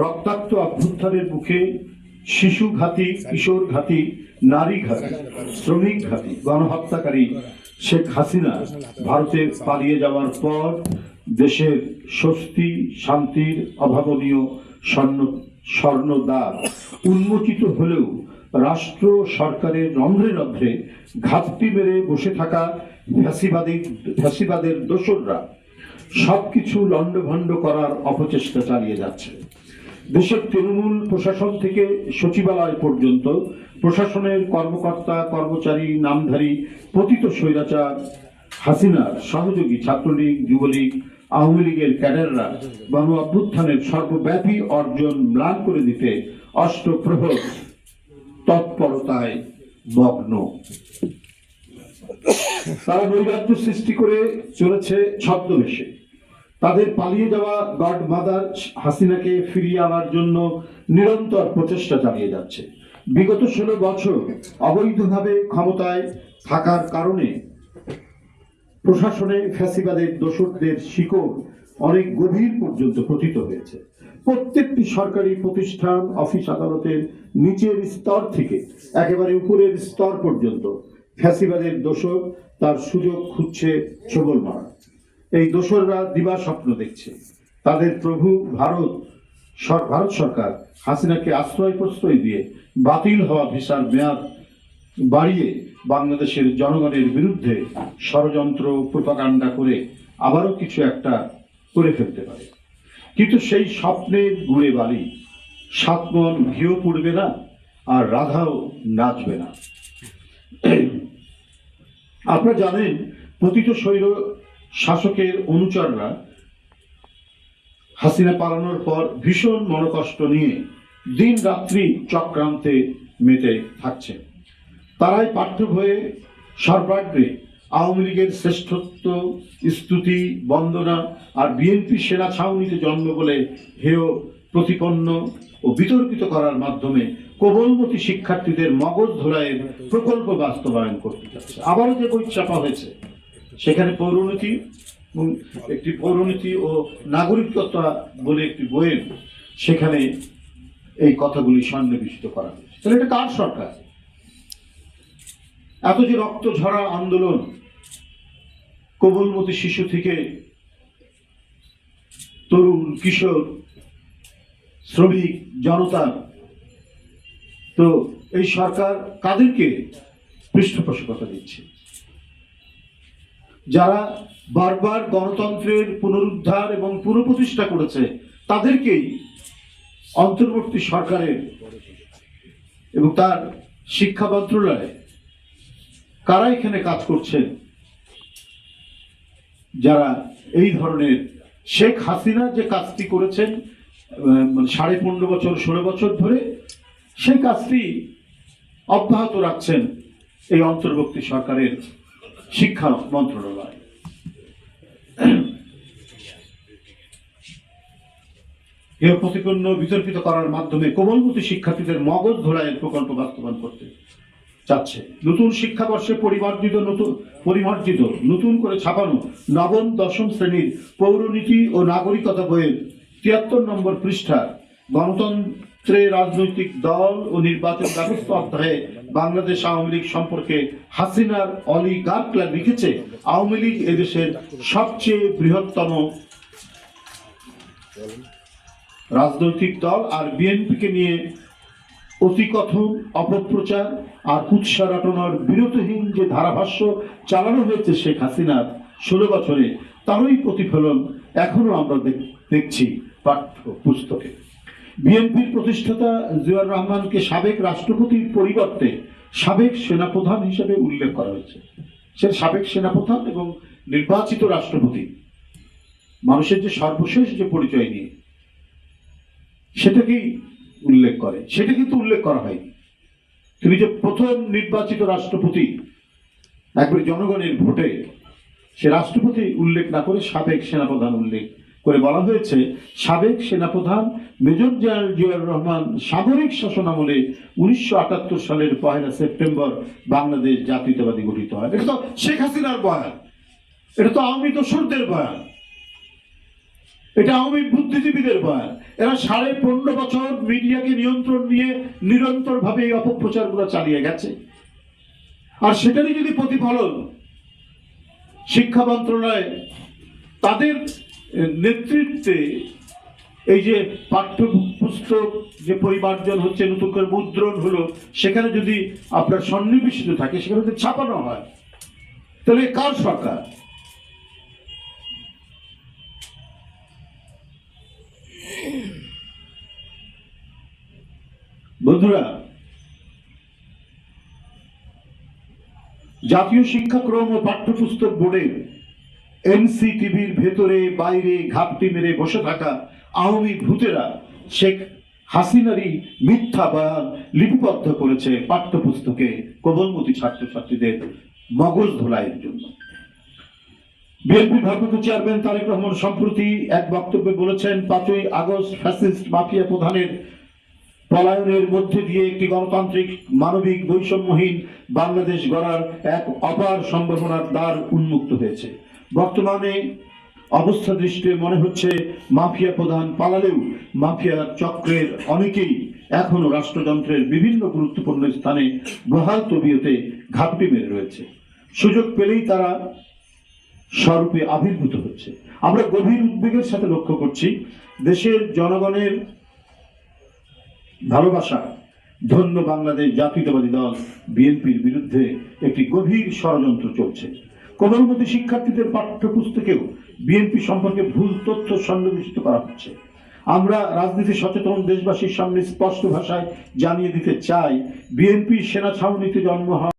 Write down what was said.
রক্তাক্ত অভ্যুত্থানের মুখে শিশু ঘাতী, কিশোর ঘাতী, নারী ঘাতী, শ্রমিক ঘাতী, গণহত্যাকারী শেখ হাসিনা ভারতে পালিয়ে যাওয়ার পর দেশের স্বস্তি, শান্তির অভাবনীয় স্বর্ণ, স্বর্ণদ্বার উন্মোচিত হলেও রাষ্ট্র সরকারের রন্ধ্রে রন্ধ্রে ঘাপটি মেরে বসে থাকা ফ্যাসিবাদী, ফ্যাসিবাদের দোসররা সবকিছু লণ্ডভণ্ড করার অপচেষ্টা চালিয়ে যাচ্ছে। দেশের তৃণমূল প্রশাসন থেকে সচিবালয় পর্যন্ত প্রশাসনের কর্মকর্তা, কর্মচারী, নামধারী, পতিত স্বৈরাচার হাসিনার সহযোগী, ছাত্রলীগ, যুবলীগ, আওয়ামী লীগের ক্যাডাররা গণ অভ্যুত্থানের সর্বব্যাপী অর্জন ম্লান করে দিতে অষ্টপ্রহর তৎপরতায় মগ্ন। তারা নৈরাজ্য সৃষ্টি করে চলেছে ছদ্মবেশে। তাদের পালিয়ে যাওয়া গড মাদার হাসিনাকে ফিরিয়ে আনার জন্য নিরন্তর প্রচেষ্টা চালিয়ে যাচ্ছে। বিগত ষোলো বছর অবৈধভাবে ক্ষমতায় থাকার কারণে প্রশাসনে ফ্যাসিবাদের দোষরদের শিকড় অনেক গভীর পর্যন্ত পতিত হয়েছে। প্রত্যেকটি সরকারি প্রতিষ্ঠান, অফিস আদালতের নিচের স্তর থেকে একেবারে উপরের স্তর পর্যন্ত ফ্যাসিবাদের দোষক তার সুযোগ খুঁজছে ছবল মারা এই দোসররা দিবা স্বপ্ন দেখছে। তাদের প্রভু ভারত ভারত সরকার হাসিনাকে আশ্রয় প্রশ্রয় দিয়ে বাতিল হওয়া ভিসার মেয়াদ বাড়িয়ে বাংলাদেশের জনগণের বিরুদ্ধে ষড়যন্ত্র, প্রপাগান্ডা করে আবারও কিছু একটা করে ফেলতে পারে। কিন্তু সেই স্বপ্নের গুড়ে বালি সাত মন ঘিও পুড়বে না আর রাধাও নাচবে না। আপনারা জানেন প্রতিটা শৈল শাসকের অনুচররা হাসিনা পালানোর পর ভীষণ মনোকষ্ট নিয়ে দিন রাত্রি চক্রান্তে মেতে থাকছে। তারাই পাঠ্য হয়ে সর্বাগ্রে আওয়ামী লীগের শ্রেষ্ঠত্ব, স্তুতি, বন্দনা আর বিএনপি সেনা ছাউনিতে জন্ম বলে হেয় প্রতিপন্ন ও বিতর্কিত করার মাধ্যমে কোমলমতি শিক্ষার্থীদের মগজ ধোলাইয়ের প্রকল্প বাস্তবায়ন করতে যাচ্ছে। আবারও যে বই চাপা হয়েছে সেখানে পৌরনীতি একটি পৌরনীতি ও নাগরিকতা বলে একটি বইয়ের সেখানে এই কথাগুলি সন্নিবেশিত করা হয়েছে। তাহলে এটা কার সরকার? এত যে রক্ত ঝরা আন্দোলন কোমলমতি শিশু থেকে তরুণ, কিশোর, শ্রমিক, জনতা, তো এই সরকার কাদেরকে পৃষ্ঠপোষকতা দিচ্ছে? যারা বারবার গণতন্ত্রের পুনরুদ্ধার এবং পুনঃপ্রতিষ্ঠা করেছে, তাদেরকেই অন্তর্বর্তী সরকারের এবং তার শিক্ষা মন্ত্রণালয় কারা এখানে কাজ করছেন যারা এই ধরনের শেখ হাসিনা যে কাজটি করেছেন মানে সাড়ে পনেরো বছর, ষোলো বছর ধরে, সেই কাজটি অব্যাহত রাখছেন এই অন্তর্বর্তী সরকারের শিক্ষা মন্ত্রণালয়। এর প্রতিপন্ন বিতর্কিত করার মাধ্যমে কোমলমতি শিক্ষার্থীদের মগজ ধোলাইয়ের প্রকল্প বাস্তবায়ন করতে চাচ্ছে। নতুন শিক্ষাবর্ষে পরিমার্জিত নতুন পরিমার্জিত নতুন করে ছাপানো নবম, দশম শ্রেণির পৌরনীতি ও নাগরিকতা বইয়ের তিয়াত্তর নম্বর পৃষ্ঠা গণতন্ত্রে রাজনৈতিক দল ও নির্বাচন ব্যবস্থা অধ্যায়ে বাংলাদেশ আওয়ামী লীগ সম্পর্কে হাসিনার অলি গার্কলা লিখেছে, আওয়ামী লীগ এদেশের সবচেয়ে বৃহত্তম রাজনৈতিক দল আর বিএনপিকে নিয়ে অতিকথন, অপপ্রচার আর কুৎসা রটনার বিরতহীন যে ধারাভাষ্য চালানো হয়েছে শেখ হাসিনার ষোলো বছরে, তারই প্রতিফলন এখনও আমরা দেখ- দেখছি পাঠ্য পুস্তকে বিএনপির প্রতিষ্ঠাতা জিয়াউর রহমানকে সাবেক রাষ্ট্রপতির পরিবর্তে সাবেক সেনাপ্রধান হিসেবে উল্লেখ করা হয়েছে। সে সাবেক সেনাপ্রধান এবং নির্বাচিত রাষ্ট্রপতি। মানুষের যে সর্বশেষ যে পরিচয় নিয়ে সেটাকেই উল্লেখ করে। সেটা কিন্তু উল্লেখ করা হয়নি। তিনি যে প্রথম নির্বাচিত রাষ্ট্রপতি একবারে জনগণের ভোটে সে রাষ্ট্রপতি উল্লেখ না করে সাবেক সেনাপ্রধান উল্লেখ করে বলা হয়েছে, সাবেক সেনাপ্রধান মেজর জেনারেল জিয়াউর রহমান সামরিক শাসন আমলে উনিশশো আটাত্তর সালের পহেলা সেপ্টেম্বর বাংলাদেশ জাতীয়তাবাদী গঠিত হয়। এটা তো শেখ হাসিনার বয়ান। এটা তো আওয়ামী দোসরদের বয়ান। এটা আওয়ামী বুদ্ধিজীবীদের বয়ান। এরা সাড়ে পনেরো বছর মিডিয়াকে নিয়ন্ত্রণ নিয়ে নিরন্তর ভাবে এই অপপ্রচারগুলো চালিয়ে গেছে। আর সেটারই যদি প্রতিফলন শিক্ষা মন্ত্রণালয় তাদের নেতৃত্বে এই যে পাঠ্যপুস্তক যে পরিমার্জন হচ্ছে, নতুন করে মুদ্রণ হলো, সেখানে যদি আপনার সন্নিবেশিত থাকে, সেখানে যদি ছাপানো হয়, তাহলে কার সরকার? বন্ধুরা, জাতীয় শিক্ষাক্রম ও পাঠ্যপুস্তক বোর্ডের এনসিটিভির ভেতরে, বাইরে ঘাপটি মেরে বসে থাকা আওয়ামী ভূতেরা শেখ হাসিনারই মিথ্যা বয়ান লিপিবদ্ধ করেছে পাঠ্যপুস্তকে কোমলমতি ছাত্রছাত্রীদের মগজ ধোলাইয়ের জন্য। বিএনপি ভারপ্রাপ্ত চেয়ারম্যান তারেক রহমান সম্প্রতি এক বক্তব্যে বলেছেন, পাঁচই আগস্ট ফ্যাসিস্ট মাফিয়া প্রধানের পলায়নের মধ্যে দিয়ে একটি গণতান্ত্রিক মানবিক বৈষম্যহীন বাংলাদেশ গড়ার এক অপার সম্ভাবনার দ্বার উন্মুক্ত হয়েছে। বর্তমানে অবস্থা দৃষ্টিতে মনে হচ্ছে মাফিয়া প্রধান পালালেও মাফিয়া চক্রের অনেকেই এখনও রাষ্ট্রযন্ত্রের বিভিন্ন গুরুত্বপূর্ণ স্থানে বহাল তবিয়তে ঘাপটি মেরে রয়েছে। সুযোগ পেলেই তারা স্বরূপে আবির্ভূত হচ্ছে। আমরা গভীর উদ্বেগের সাথে লক্ষ্য করছি, দেশের জনগণের ভালোবাসা, ধন্য বাংলাদেশ জাতীয়তাবাদী দল, বিএনপির বিরুদ্ধে একটি গভীর ষড়যন্ত্র চলছে। কোমলমতি শিক্ষার্থীদের পাঠ্যপুস্তকেও বিএনপি সম্পর্কে ভুল তথ্য সন্নিবেশিত করা হচ্ছে। আমরা রাজনীতি সচেতন দেশবাসীর সামনে স্পষ্ট ভাষায় জানিয়ে দিতে চাই, বিএনপি সেনা ছাউনিতে জন্ম হওয়া